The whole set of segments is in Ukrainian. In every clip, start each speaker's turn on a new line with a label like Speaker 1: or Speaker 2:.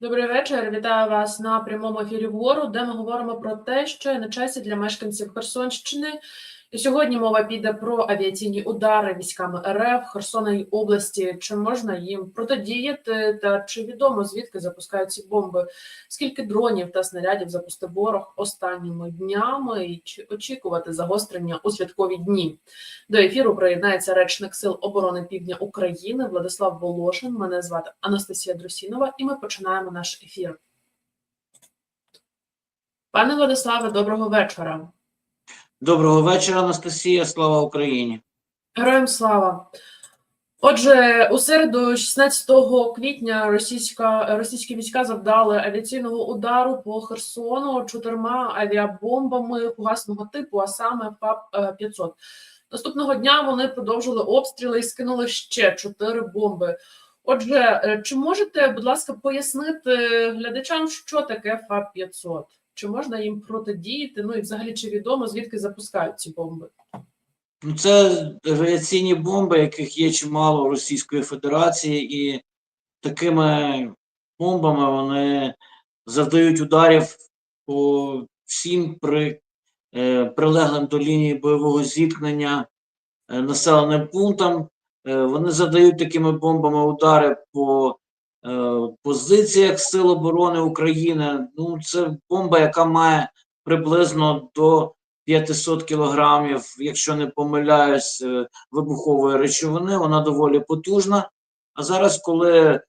Speaker 1: Добрий вечір. Вітаю вас на прямому ефірі вору, де ми говоримо про те, що є на часі для мешканців Херсонщини. Сьогодні мова піде про авіаційні удари військами РФ Херсона області. Чи можна їм протидіяти, та чи відомо звідки запускають ці бомби? Скільки дронів та снарядів запустив ворог останніми днями? І чи очікувати загострення у святкові дні? До ефіру приєднається речник Сил оборони Півдня України Владислав Волошин. Мене звати Анастасія Друсінова, і ми починаємо наш ефір. Пане Владиславе, доброго вечора.
Speaker 2: Доброго вечора, Анастасія. Слава Україні.
Speaker 1: Героям слава. Отже, у середу, 16 квітня, російська, російські війська завдали авіаційного удару по Херсону чотирма авіабомбами фугасного типу, а саме ФАП-500. Наступного дня вони продовжили обстріли і скинули ще чотири бомби. Отже, е, чи можете, будь ласка, пояснити глядачам, що таке ФАП-500? Чи можна їм протидіяти? Ну і взагалі чи відомо, звідки запускають ці бомби?
Speaker 2: Ну, це авіаційні бомби, яких є чимало у Російської Федерації, і такими бомбами вони завдають ударів по всім при, е, прилеглим до лінії бойового зіткнення е, населеним пунктам. Е, вони завдають такими бомбами удари по позиціях Сил оборони України. Ну, це бомба, яка має приблизно до 500 кілограмів, якщо не помиляюсь, е, вибухової речовини, вона доволі потужна. А зараз, коли е,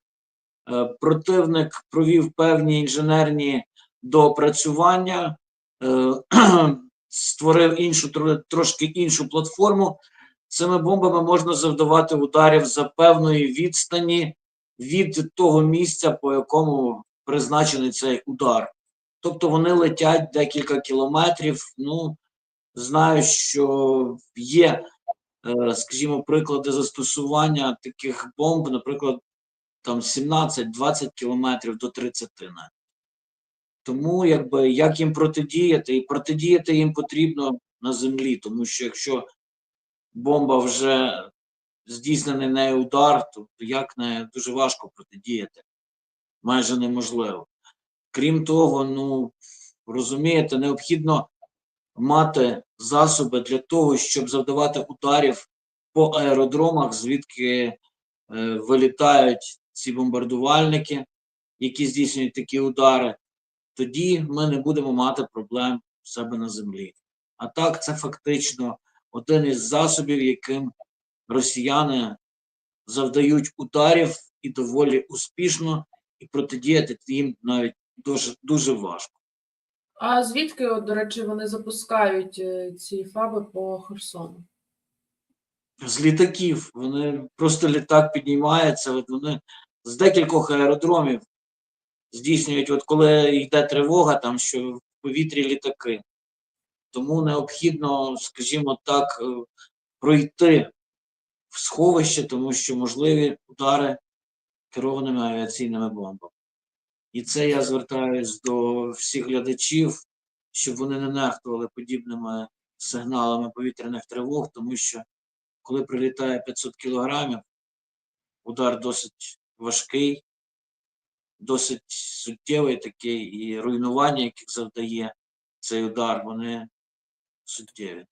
Speaker 2: противник провів певні інженерні доопрацювання, е, створив іншу трошки іншу платформу, цими бомбами можна завдавати ударів за певної відстані від того місця, по якому призначений цей удар. Тобто вони летять декілька кілометрів. Ну, знаю, що є, е, скажімо, приклади застосування таких бомб, наприклад, там 17-20 кілометрів до 30 навіть. Тому якби як їм протидіяти, і протидіяти їм потрібно на землі, тому що якщо бомба вже здійснений нею удар, то як не дуже важко протидіяти, майже неможливо. Крім того, ну розумієте, необхідно мати засоби для того, щоб завдавати ударів по аеродромах, звідки е, вилітають ці бомбардувальники, які здійснюють такі удари, тоді ми не будемо мати проблем в себе на землі. А так, це фактично один із засобів, яким росіяни завдають ударів і доволі успішно, і протидіяти їм навіть дуже, дуже важко.
Speaker 1: А звідки, от, до речі, вони запускають е, ці фаби по Херсону?
Speaker 2: з літаків. Вони просто літак піднімається. От вони з декількох аеродромів здійснюють, от коли йде тривога, там що в повітрі літаки. Тому необхідно, скажімо так, е, пройти в сховище, тому що можливі удари керованими авіаційними бомбами. І це я звертаюсь до всіх глядачів, щоб вони не нехтували подібними сигналами повітряних тривог, тому що коли прилітає 500 кілограмів, удар досить важкий, досить суттєвий такий, і руйнування, яких завдає цей удар, вони суттєві.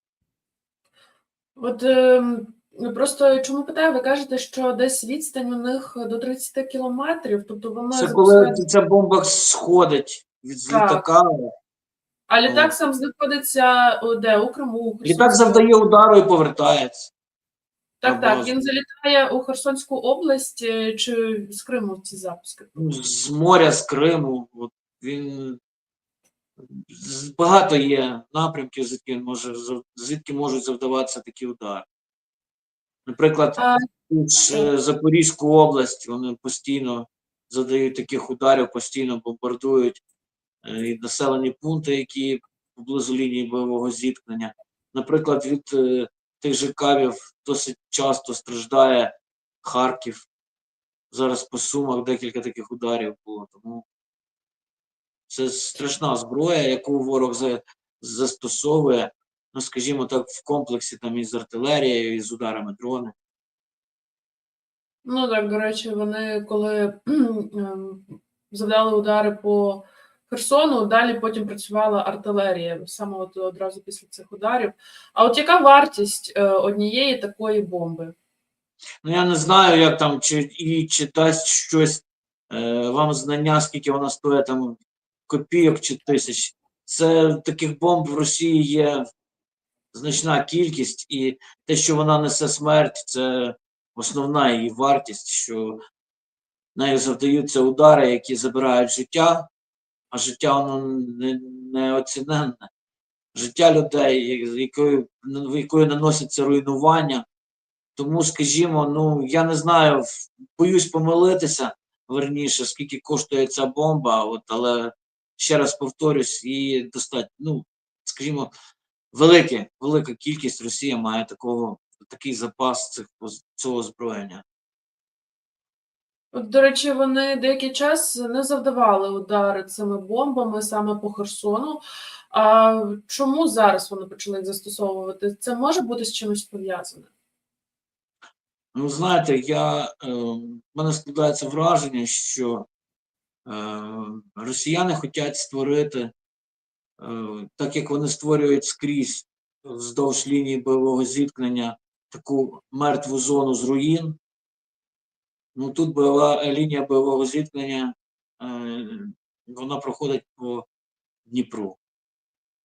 Speaker 1: От ем, просто чому питаю, ви кажете, що десь відстань у них до 30 кілометрів, тобто вони
Speaker 2: Це коли ця бомба сходить від
Speaker 1: Так.
Speaker 2: літака.
Speaker 1: а літак сам знаходиться де у Криму. у
Speaker 2: Літак завдає удару і повертається.
Speaker 1: Так, так. Він залітає у Херсонську область е, чи з Криму ці запуски.
Speaker 2: Ну, з моря, з Криму. От він багато є напрямків, звідки може звідки можуть завдаватися такі удари. Наприклад, ж, е, Запорізьку область вони постійно задають таких ударів, постійно бомбардують е, і населені пункти, які поблизу лінії бойового зіткнення. Наприклад, від е, тих же кавів досить часто страждає Харків. Зараз по сумах декілька таких ударів було. Тому це страшна зброя, яку ворог застосовує, ну скажімо так, в комплексі там із артилерією, із ударами дрони.
Speaker 1: ну так, до речі, вони коли ем, завдали удари по Херсону. Далі потім працювала артилерія саме от одразу після цих ударів. А от яка вартість е, однієї такої бомби?
Speaker 2: Ну, я не знаю, як там, чи, і, чи дасть щось е, вам знання, скільки вона стоїть там копійок чи тисяч. Це таких бомб в Росії є значна кількість, і те, що вона несе смерть, це основна її вартість, що нею завдаються удари, які забирають життя, а життя воно не, неоціненне. Життя людей, якою, якою наноситься руйнування. Тому, скажімо, ну я не знаю, боюсь помилитися верніше, скільки коштує ця бомба, от, але ще раз повторюсь, і достатньо, ну, скажімо, велике, велика кількість Росія має такого, такий запас цих, цього озброєння.
Speaker 1: От, до речі, вони деякий час не завдавали удари цими бомбами саме по Херсону. А чому зараз вони почали їх застосовувати? Це може бути з чимось пов'язане?
Speaker 2: Ну, знаєте, я, е, в мене складається враження, що е, росіяни хочуть створити, так як вони створюють скрізь вздовж лінії бойового зіткнення таку мертву зону з руїн. Ну тут бойова лінія бойового зіткнення, е, вона проходить по Дніпру.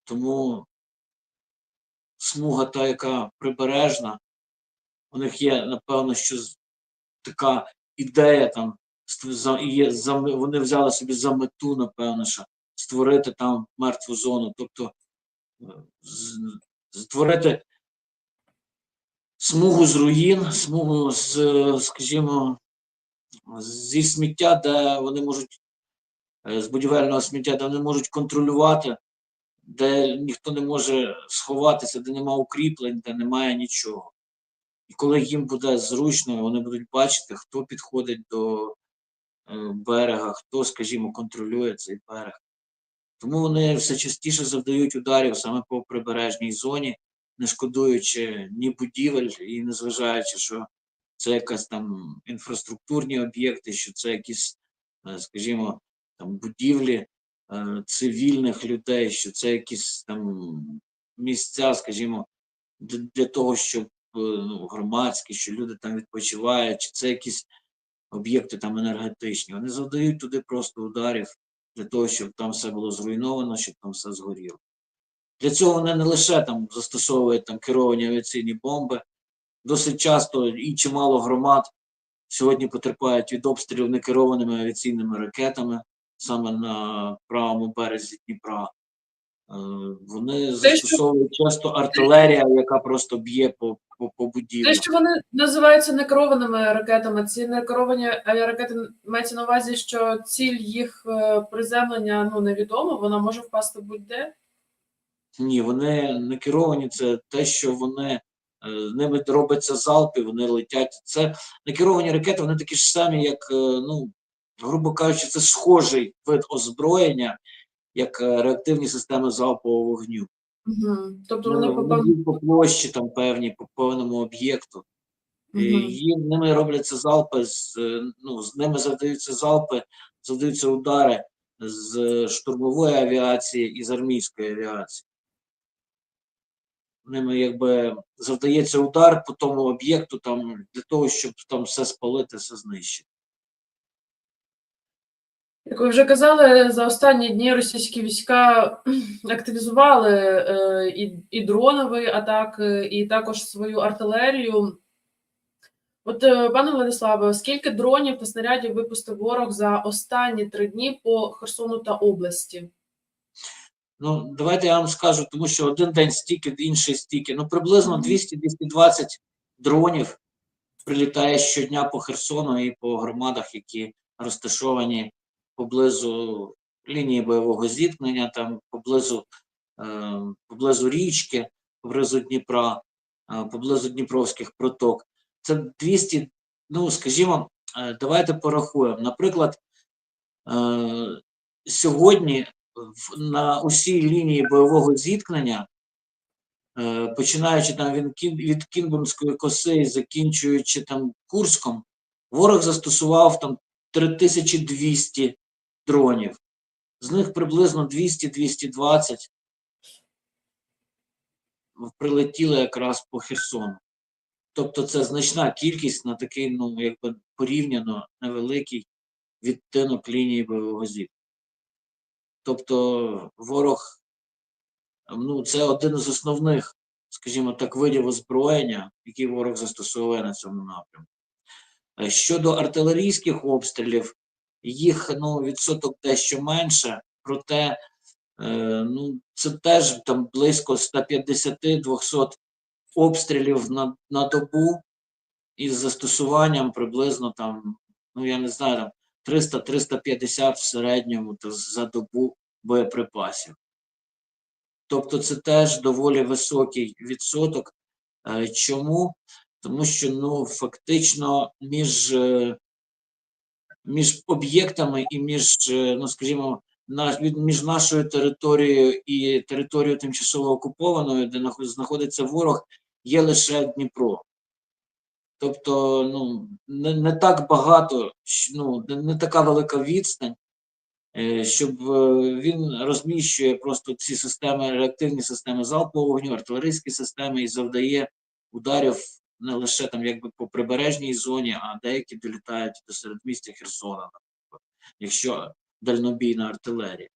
Speaker 2: Тому смуга та, яка прибережна, у них є, напевно, що така ідея там, вони взяли собі за мету, напевно, що створити там мертву зону, тобто е, створити смугу з руїн, смугу з, скажімо, зі сміття, де вони можуть, е, з будівельного сміття, де вони можуть контролювати, де ніхто не може сховатися, де немає укріплень, де немає нічого. І коли їм буде зручно, вони будуть бачити, хто підходить до е, берега, хто, скажімо, контролює цей берег. Тому вони все частіше завдають ударів саме по прибережній зоні, не шкодуючи ні будівель і не зважаючи, що це якась там інфраструктурні об'єкти, що це якісь, е, скажімо, там будівлі е, цивільних людей, що це якісь там місця, скажімо, для, того, щоб е, ну, громадські, що люди там відпочивають, чи це якісь об'єкти там енергетичні. Вони завдають туди просто ударів для того, щоб там все було зруйновано, щоб там все згоріло. Для цього вони не лише там застосовують там керовані авіаційні бомби, досить часто і чимало громад сьогодні потерпають від обстрілів некерованими авіаційними ракетами саме на правому березі Дніпра. Е, Вони
Speaker 1: що-
Speaker 2: застосовують часто артилерія, яка просто б'є по, по, по будівлі.
Speaker 1: Те, що вони називаються некерованими ракетами, ці некеровані авіаракети мається на увазі, що ціль їх е, приземлення ну невідома, вона може впасти будь-де.
Speaker 2: Ні, вони не керовані. Це те, що вони е, з ними робиться залпи, вони летять. Це не керовані ракети, вони такі ж самі, як, е, ну, грубо кажучи, це схожий вид озброєння, як е, реактивні системи залпового вогню.
Speaker 1: Угу. Тобто
Speaker 2: Ну,
Speaker 1: вони
Speaker 2: вони
Speaker 1: попевно.
Speaker 2: по площі там певні, по певному об'єкту. І ними робляться залпи, з, е, ну, з ними завдаються залпи, завдаються удари з штурмової авіації і з армійської авіації. Ними якби завдається удар по тому об'єкту там для того, щоб там все спалити, все знищити.
Speaker 1: Як ви вже казали, за останні дні російські війська активізували е, і, і дронові атаки, і також свою артилерію. От, е, пане Владиславе, скільки дронів та снарядів випустив ворог за останні три дні по Херсону та області?
Speaker 2: Ну, давайте я вам скажу, тому що один день стільки, інший стільки. Ну, приблизно
Speaker 1: Мгм.
Speaker 2: 200-220 дронів прилітає щодня по Херсону і по громадах, які розташовані поблизу лінії бойового зіткнення, там поблизу, е, поблизу річки, поблизу Дніпра, е, поблизу Дніпровських проток. Це 200, ну, скажімо, е, давайте порахуємо. Наприклад, е, сьогодні на усій лінії бойового зіткнення, починаючи там від, Кін- від Кінгбурнської коси і закінчуючи там Курском, ворог застосував там 3200 дронів. З них приблизно 200-220 прилетіли якраз по Херсону. Тобто це значна кількість на такий, ну, якби порівняно невеликий відтинок лінії бойового зіткнення. Тобто ворог, ну, це один з основних, скажімо так, видів озброєння, який ворог застосовує на цьому напрямку. Е, Щодо артилерійських обстрілів, їх ну, відсоток дещо менше, проте е, ну, це теж там близько 150-200 обстрілів на, на добу із застосуванням приблизно там, ну я не знаю, там 300-350 в середньому то за добу боєприпасів. Тобто це теж доволі високий відсоток. Е, Чому? Тому що ну, фактично між, е, між об'єктами і між, е, ну скажімо, на, між нашою територією і територією тимчасово окупованою, де знаходиться ворог, є лише Дніпро. Тобто, ну, не, не так багато, ну, не, не така велика відстань, е, щоб е, він розміщує просто ці системи, реактивні системи залпового вогню, артилерійські системи і завдає ударів не лише там якби по прибережній зоні, а деякі долітають до середмістя Херсона, наприклад, якщо дальнобійна артилерія.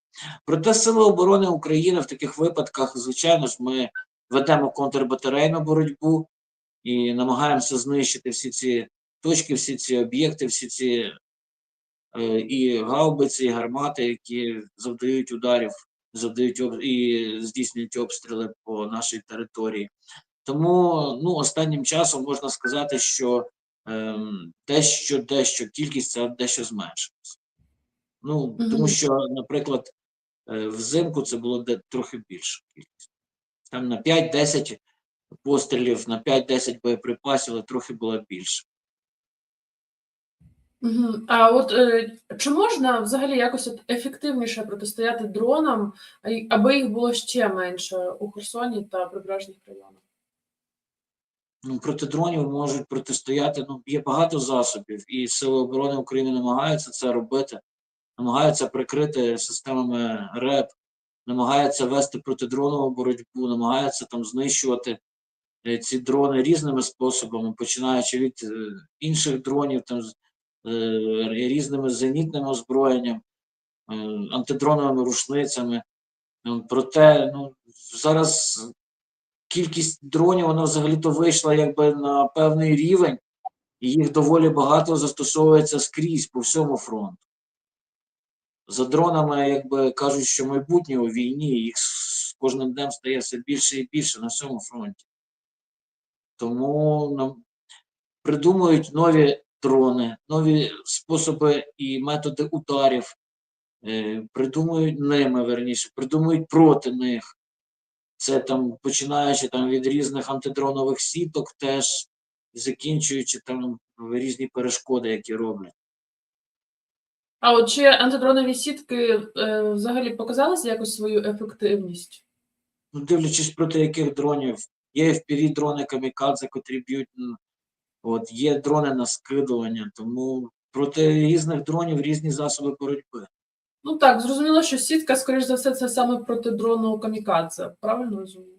Speaker 2: Проте Сили оборони України в таких випадках, звичайно ж, ми ведемо контрбатарейну боротьбу і намагаємося знищити всі ці точки, всі ці об'єкти, всі ці е, і гаубиці, і гармати, які завдають ударів, завдають об... і здійснюють обстріли по нашій території. Тому ну, останнім часом можна сказати, що ем, дещо, дещо кількість це дещо зменшилася. Ну, тому що, наприклад, е, взимку це було де трохи більше кількість. Там на 5-10 пострілів, на 5-10 боєприпасів, але трохи було більше.
Speaker 1: А от е, чи можна взагалі якось от ефективніше протистояти дронам, аби їх було ще менше у Херсоні та прибережних районах?
Speaker 2: Ну, проти дронів можуть протистояти. Ну, є багато засобів, і Сили оборони України намагаються це робити, намагаються прикрити системами РЕП, намагаються вести протидронову боротьбу, намагаються там знищувати е, ці дрони різними способами, починаючи від е, інших дронів, там е, різними зенітним озброєнням, антидроновими рушницями. Ну, Проте ну, зараз кількість дронів вона взагалі-то вийшла якби на певний рівень, і їх доволі багато застосовується скрізь по всьому фронту. За дронами, якби кажуть, що майбутнє у війні, їх з кожним днем стає все більше і більше на всьому фронті. Тому нам придумують нові дрони, нові способи і методи ударів, е, придумують ними, верніше, придумують проти них. Це там починаючи там від різних антидронових сіток, теж закінчуючи там різні перешкоди, які роблять.
Speaker 1: А от чи антидронові сітки е, взагалі показалися якось свою ефективність?
Speaker 2: Ну, дивлячись проти яких дронів. Є fpv дрони камікадзе, котрі б'ють. От, є дрони на скидування, тому проти різних дронів різні засоби боротьби.
Speaker 1: Ну так, зрозуміло, що сітка, скоріш за все, це саме протидронного камікадзе. Правильно розумію?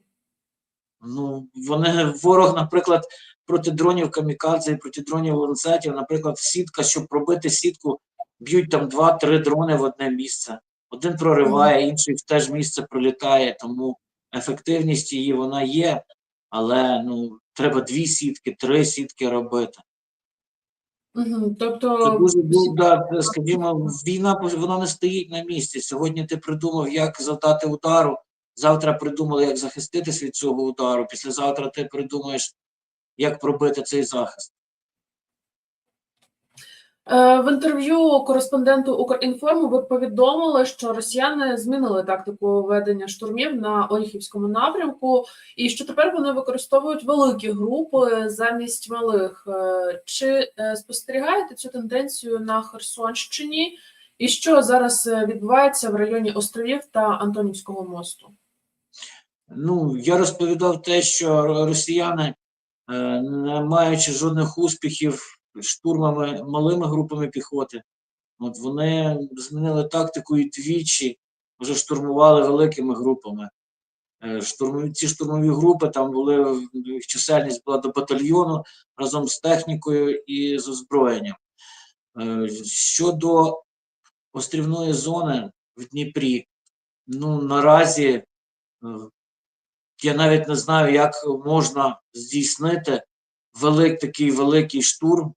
Speaker 2: Ну, вони ворог, наприклад, проти дронів камікадзе і проти дронів ланцетів, наприклад, сітка, щоб пробити сітку, б'ють там два-три дрони в одне місце. Один прориває, інший в те ж місце пролітає, тому ефективність її вона є, але ну, треба дві сітки, три сітки робити.
Speaker 1: Угу.
Speaker 2: Це
Speaker 1: Тобто,
Speaker 2: дуже ну, да, скажімо, війна вона не стоїть на місці. Сьогодні ти придумав, як завдати удару. Завтра придумали, як захиститись від цього удару. Післязавтра ти придумаєш, як пробити цей захист.
Speaker 1: Е, В інтерв'ю кореспонденту Укрінформу ви повідомили, що росіяни змінили тактику ведення штурмів на Оріхівському напрямку, і що тепер вони використовують великі групи замість малих. Е, Чи е, спостерігаєте цю тенденцію на Херсонщині? І що зараз відбувається в районі островів та Антонівського мосту?
Speaker 2: Ну, я розповідав те, що росіяни, не маючи жодних успіхів штурмами малими групами піхоти, От вони змінили тактику і двічі вже штурмували великими групами. Е, Штурмові, ці штурмові групи там були, їх чисельність була до батальйону разом з технікою і з озброєнням. Е, Щодо острівної зони в Дніпрі, ну наразі е, я навіть не знаю, як можна здійснити велик, такий великий штурм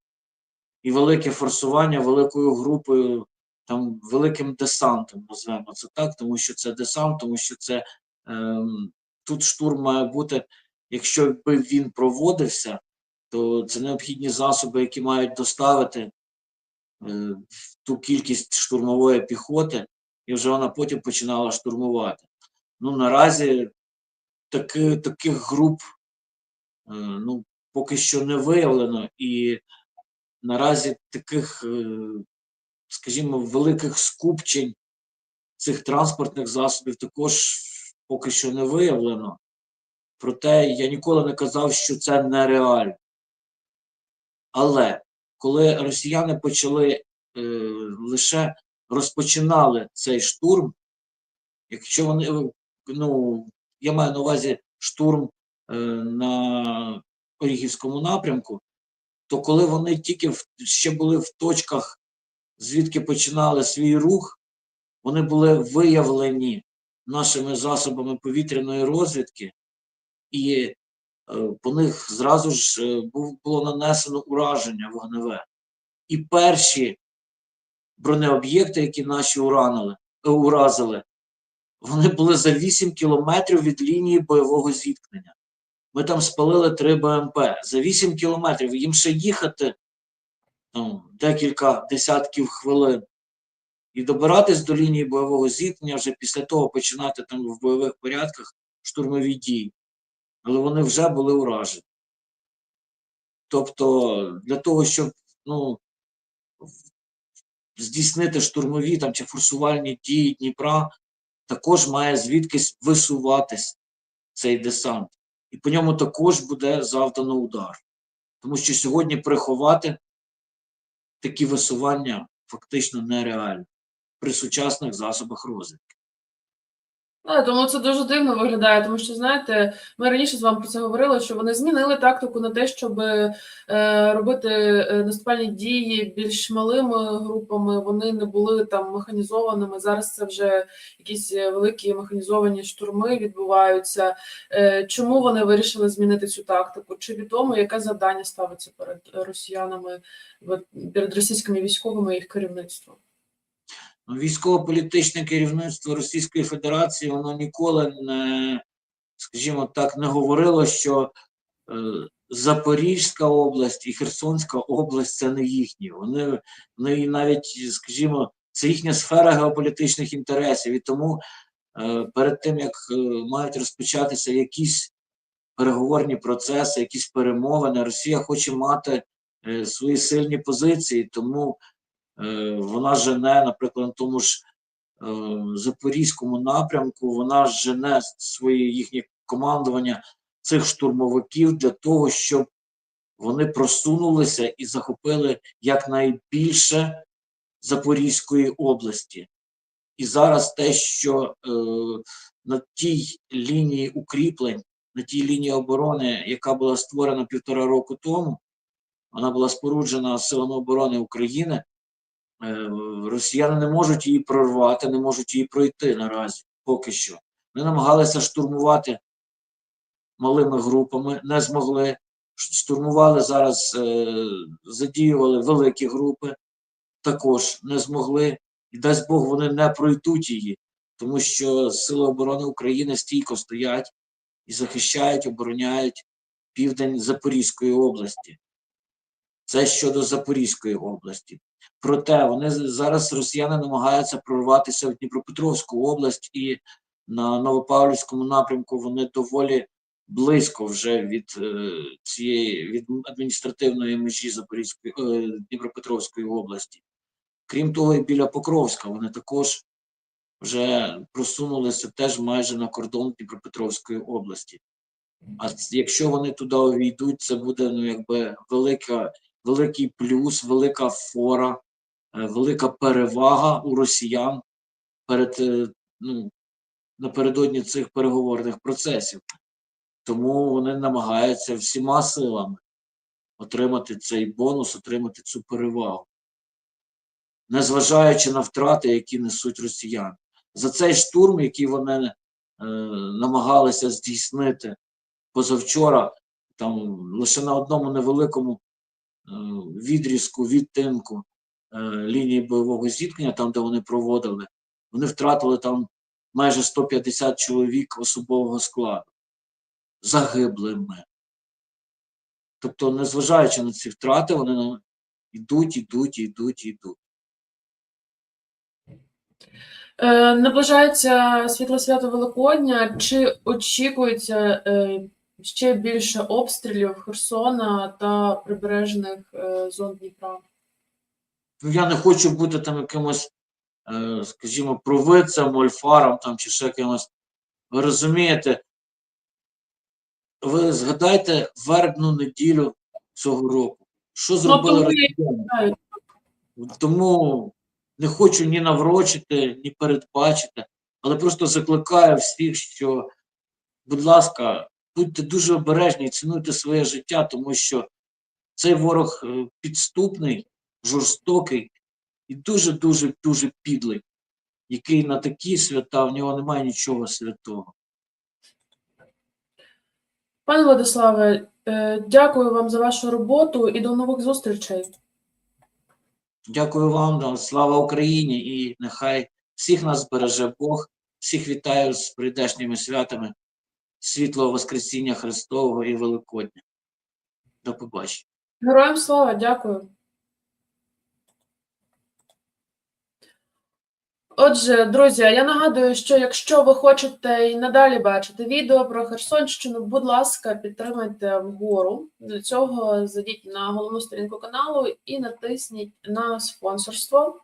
Speaker 2: і велике форсування великою групою, там великим десантом, назвемо це так, тому що це десант, тому що це ем, тут штурм має бути, якщо б він проводився, то це необхідні засоби, які мають доставити е, ту кількість штурмової піхоти, і вже вона потім починала штурмувати. Ну, наразі таки, таких груп е, ну, поки що не виявлено, і наразі таких, е, скажімо, великих скупчень цих транспортних засобів також поки що не виявлено. Проте я ніколи не казав, що це нереально. Але коли росіяни почали е, лише розпочинали цей штурм, якщо вони, е, ну, я маю на увазі штурм е, на Оріхівському напрямку, то коли вони тільки в, ще були в точках, звідки починали свій рух, вони були виявлені нашими засобами повітряної розвідки, і е, по них зразу ж е, було нанесено ураження вогневе. І перші бронеоб'єкти, які наші уранили, е, уразили, вони були за 8 кілометрів від лінії бойового зіткнення. Ми там спалили 3 БМП. За 8 кілометрів їм ще їхати там, декілька десятків хвилин і добиратись до лінії бойового зіткнення, вже після того починати там в бойових порядках штурмові дії. Але вони вже були уражені. Тобто, для того, щоб ну, здійснити штурмові там, чи форсувальні дії Дніпра, також має звідкись висуватись цей десант. І по ньому також буде завдано удар. Тому що сьогодні приховати такі висування фактично нереально при сучасних засобах розвідки.
Speaker 1: Ну, тому це дуже дивно виглядає, тому що знаєте, ми раніше з вами про це говорили, що вони змінили тактику на те, щоб е, робити е, наступальні дії більш малими групами. Вони не були там механізованими. Зараз це вже якісь е, великі механізовані штурми відбуваються. Е, чому вони вирішили змінити цю тактику? Чи відомо, яке завдання ставиться перед росіянами, перед російськими військовими і їх керівництвом?
Speaker 2: Військово-політичне керівництво Російської Федерації воно ніколи не, скажімо так, не говорило, що е, Запорізька область і Херсонська область це не їхні. Вони, вони навіть, скажімо, це їхня сфера геополітичних інтересів. І тому е, перед тим, як е, мають розпочатися якісь переговорні процеси, якісь перемовини, Росія хоче мати свої сильні позиції, тому вона жене, наприклад, на тому ж е, Запорізькому напрямку, вона жене своє їхнє командування цих штурмовиків для того, щоб вони просунулися і захопили якнайбільше Запорізької області. І зараз те, що е, на тій лінії укріплень, на тій лінії оборони, яка була створена півтора року тому, вона була споруджена Силами оборони України. Е, Росіяни не можуть її прорвати, не можуть її пройти наразі, поки що. Вони намагалися штурмувати малими групами, не змогли. Штурмували зараз, е, задіювали великі групи, також не змогли. І дасть Бог, вони не пройдуть її, тому що Сили оборони України стійко стоять і захищають, обороняють південь Запорізької області. Це щодо Запорізької області. Проте вони зараз росіяни намагаються прорватися в Дніпропетровську область і на Новопавлівському напрямку вони доволі близько вже від е, цієї від адміністративної межі Запорізької е, Дніпропетровської області. Крім того, і біля Покровська вони також вже просунулися теж майже на кордон Дніпропетровської області. А якщо вони туди увійдуть, це буде ну якби велика, великий плюс, велика фора велика перевага у росіян перед е, ну, напередодні цих переговорних процесів. Тому вони намагаються всіма силами отримати цей бонус, отримати цю перевагу, незважаючи на втрати, які несуть росіяни. За цей штурм, який вони е, намагалися здійснити позавчора, там лише на одному невеликому е, відрізку, відтинку е, лінії бойового зіткнення, там, де вони проводили, вони втратили там майже 150 чоловік особового складу загиблими. Тобто, незважаючи на ці втрати, вони йдуть, йдуть, йдуть, йдуть.
Speaker 1: Е, наближається світло свято Великодня. Чи очікується е, ще більше обстрілів Херсона та прибережних е, зон Дніпра?
Speaker 2: Ну, я не хочу бути там якимось, е, скажімо, провидцем, ольфаром там, чи ще кимось. Ви розумієте, ви згадайте вербну неділю цього року. Що зробили
Speaker 1: тому
Speaker 2: росіяни? Тому не хочу ні наврочити, ні передбачити, але просто закликаю всіх, що, будь ласка, будьте дуже обережні цінуйте своє життя, тому що цей ворог е, підступний, жорстокий і дуже-дуже дуже підлий, який на такі свята в нього немає нічого святого.
Speaker 1: Пане Владиславе, е, дякую вам за вашу роботу і до нових зустрічей.
Speaker 2: Дякую вам, слава Україні, і нехай всіх нас береже Бог, всіх вітаю з прийдешніми святами, світлого Воскресіння Христового і Великодня. До побачення.
Speaker 1: Героям слава, дякую. Отже, друзі, я нагадую, що якщо ви хочете і надалі бачити відео про Херсонщину, будь ласка, підтримайте вгору. Для цього зайдіть на головну сторінку каналу і натисніть на спонсорство.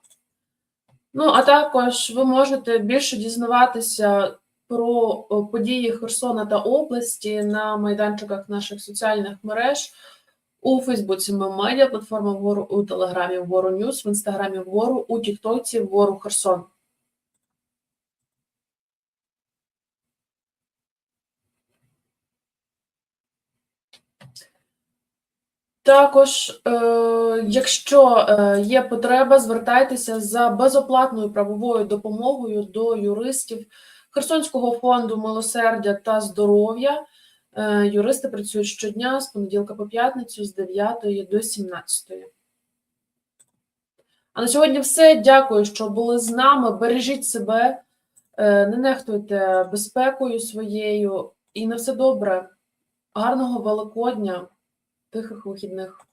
Speaker 1: Ну, а також ви можете більше дізнаватися про події Херсона та області на майданчиках наших соціальних мереж. У Фейсбуці ми медіа, платформа вгору у Телеграмі вгору Ньюс, в інстаграмі вгору, у Тіктоці вгору Херсон. Також, е, якщо е, є потреба, звертайтеся за безоплатною правовою допомогою до юристів Херсонського фонду милосердя та здоров'я. Е, Юристи працюють щодня з понеділка по п'ятницю з 9 до 17. А на сьогодні все. Дякую, що були з нами. Бережіть себе, е, не нехтуйте безпекою своєю і на все добре. Гарного Великодня, тихих вихідних.